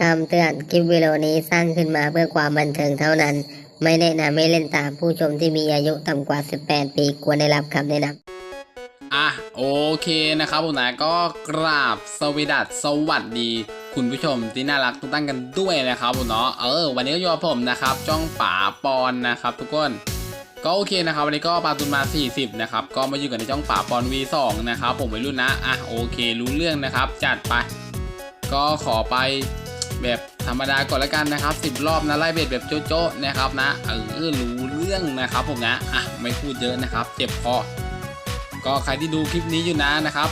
คำเตือนคลิปวิดีโอนี้สร้างขึ้นมาเพื่อความบันเทิงเท่านั้น ไม่แนะนำให้เล่นตามผู้ชมที่มีอายุต่ำกว่า 18 ปีควรได้รับคำแนะนำอะโอเคนะครับผมนะก็กราบสวสดัสสวัสดี คุณผู้ชมที่น่ารักทุกท่านกันด้วยนะครับผมเนาะเออวันนี้ก็อยู่กับผมนะครับ จ้องป๋าปอนนะครับ ทุกคนก็โอเคนะครับวันนี้ก็ปาตุนมา 40 นะครับ ก็มาอยู่กันในจ้องป๋าปอน V2 นะครับ ผมวัยรุ่นนะอะโอเค รู้เรื่องนะครับ จัดไป ก็ขอไป แบบธรรมดาก่อนละกันนะครับ 10 รอบนะไล่เบ็ดแบบโจ๊ะๆนะครับนะเออรู้เรื่องนะครับผมนะอะไม่พูดเยอะนะครับ เจ็บคอก็ใครที่ดูคลิปนี้อยู่นะนะครับ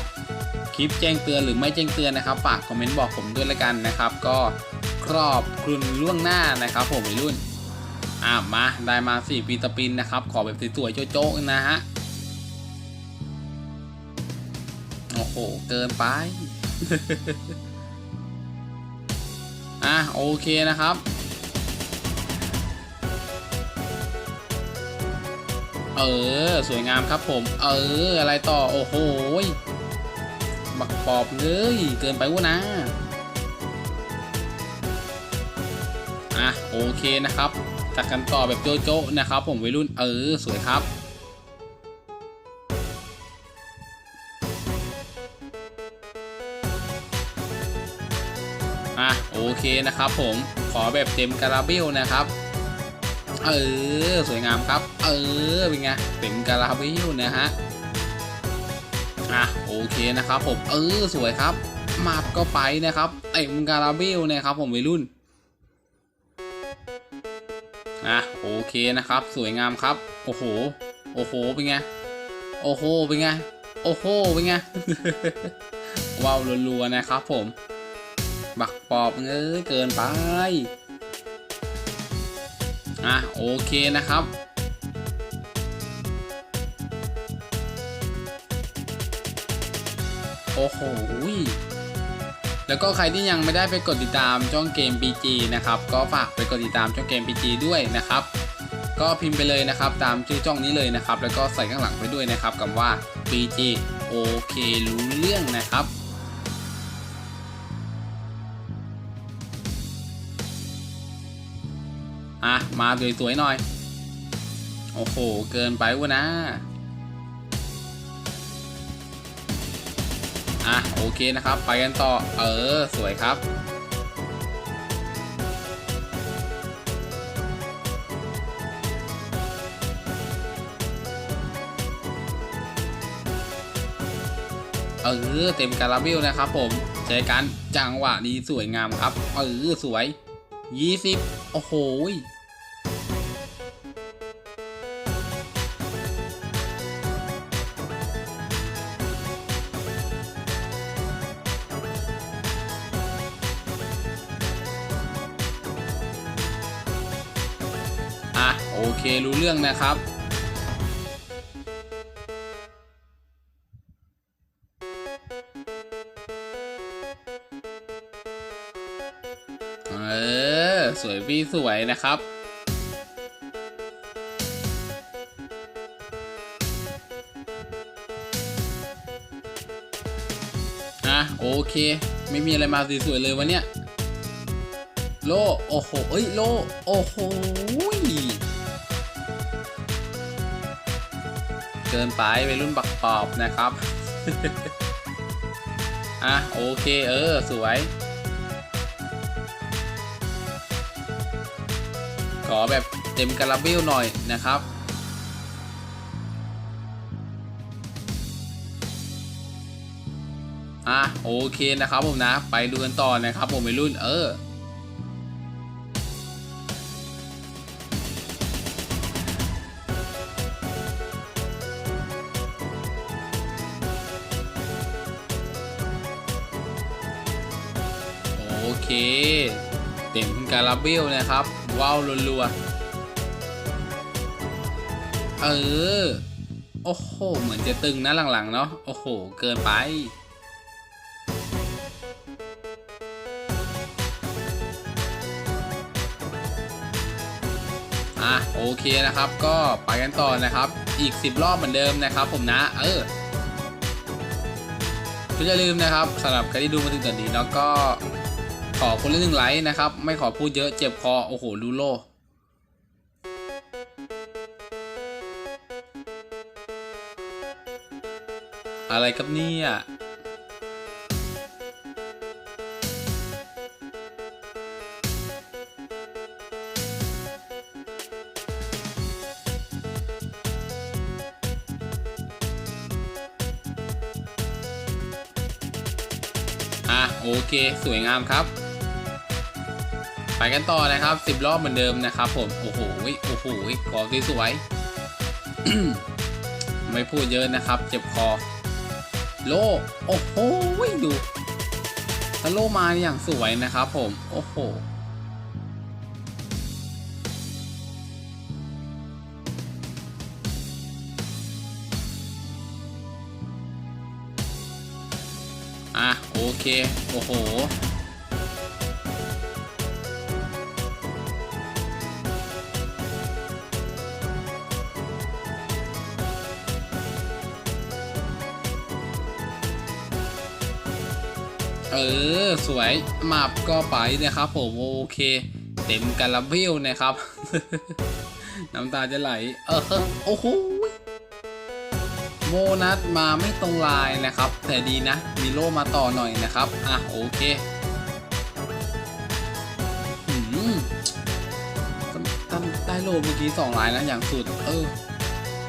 คลิปแจ้งเตือนหรือไม่แจ้งเตือนนะครับฝากคอมเมนต์บอกผมด้วยละกันนะครับ ก็ครอบคลุนล่วงหน้านะครับผมวัยรุ่นอะมาได้มา4ปีตะปินนะครับ ขอแบบสวยๆโจ๊ะๆนะฮะโอ้โห เกินไป อะโอเคนะครับเออ สวยงามครับผม เออ อะไรต่อ โอ้โหบักปอบเอ้ยเกินไปวะนะ อะ โอเคนะครับจัดกันต่อแบบโจ๊ะๆนะครับ ผมวัยรุ่น เออ สวยครับ อะโอเคนะครับผมขอแบบเต็มคาราเบลนะครับเออสวยงามครับ เออเป็นไงเต็มกาลาบิวนะฮะอะโอเคนะครับผมเออสวยครับมาบก็ไปนะครับเต็มกาลาบิวนะครับผมวัยรุ่นอะโอเคนะครับ สวยงามครับ โอ้โห โอ้โหเป็นไงโอ้โหเป็นไงโอ้โหเป็นไงว้าวรัวๆนะครับผม บักปอบเอ้ยเกินไป อะ โอเคนะครับ โอ้โหแล้วก็ใครที่ยังไม่ได้ไปกดติดตามช่องเกม PG นะครับ ก็ฝากไปกดติดตามช่องเกม PG ด้วยนะครับ ก็พิมพ์ไปเลยนะครับ ตามชื่อช่องนี้เลยนะครับ แล้วก็ใส่ข้างหลังไปด้วยนะครับคำว่า PG โอเครู้เรื่องนะครับ อะ มาสวยๆหน่อย โอ้โห เกินไปวะนะ อะ โอเคนะครับ ไปกันต่อ เออ สวยครับเออเต็มคาราเบลนะครับผมเจอกันจังหวะนี้สวยงามครับเออสวย 20 โอ้โห อะโอเครู้เรื่องนะครับ เออ สวยพี่สวยนะครับอะโอเค ไม่มีอะไรมาสวยๆเลยวันเนี้ย โลโอ้โหเอ้ยโลโอ้โหเกินไปไปรุ่นบักปอบนะครับ อะ โอเค เออ สวย ขอแบบเต็มคาราเบลหน่อยนะครับอะโอเคนะครับผมนะ ไปดูกันต่อนะครับผมวัยรุ่นเออ เคเต็มคาราเบลนะครับ ว้าวรัวๆเออ โอ้โห เหมือนจะตึงนะหลังๆ เนาะโอ้โห เกินไปอะโอเคนะครับก็ไปกันต่อนะครับ อีก 10 รอบเหมือนเดิมนะครับ ผมนะ เออก็อย่าลืมนะครับสำหรับใครที่ดูมาถึงตอนนี้แล้วก็ ขอคนละหนึ่งไลค์นะครับ ไม่ขอพูดเยอะเจ็บคอ โอ้โหดูโลอะไรครับเนี่ยอะโอเค สวยงามครับ ไปกันต่อนะครับสิบรอบเหมือนเดิมนะครับ ผม โอ้โห โอ้โหขอสวยๆไม่พูดเยอะนะครับ เจ็บคอ โล โอ้โห ดูถ้าโลมาอย่างสวยนะครับผม โอ้โห อะ โอเค โอ้โห เออ สวยมาบก็ไปนะครับผมโอเค เต็มกันละวิวนะครับ น้ำตาจะไหล เออโอ้โหโมนัสมาไม่ตรงลายนะครับ แต่ดีนะ มีโลมาต่อหน่อยนะครับ อะ โอเคตั้งได้โลเมื่อกี้สองลายนะอย่างสุด เออ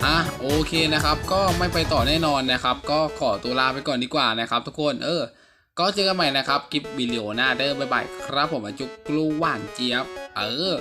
อะ โอเคนะครับ ก็ไม่ไปต่อแน่นอนนะครับ ก็ขอตัวลาไปก่อนดีกว่านะครับ ทุกคน เออ ก็เจอกันใหม่นะครับคลิปวิดีโอหน้าเด้อบ๊ายบายครับผมจุกกลูหวานเจี๊ยบ เออ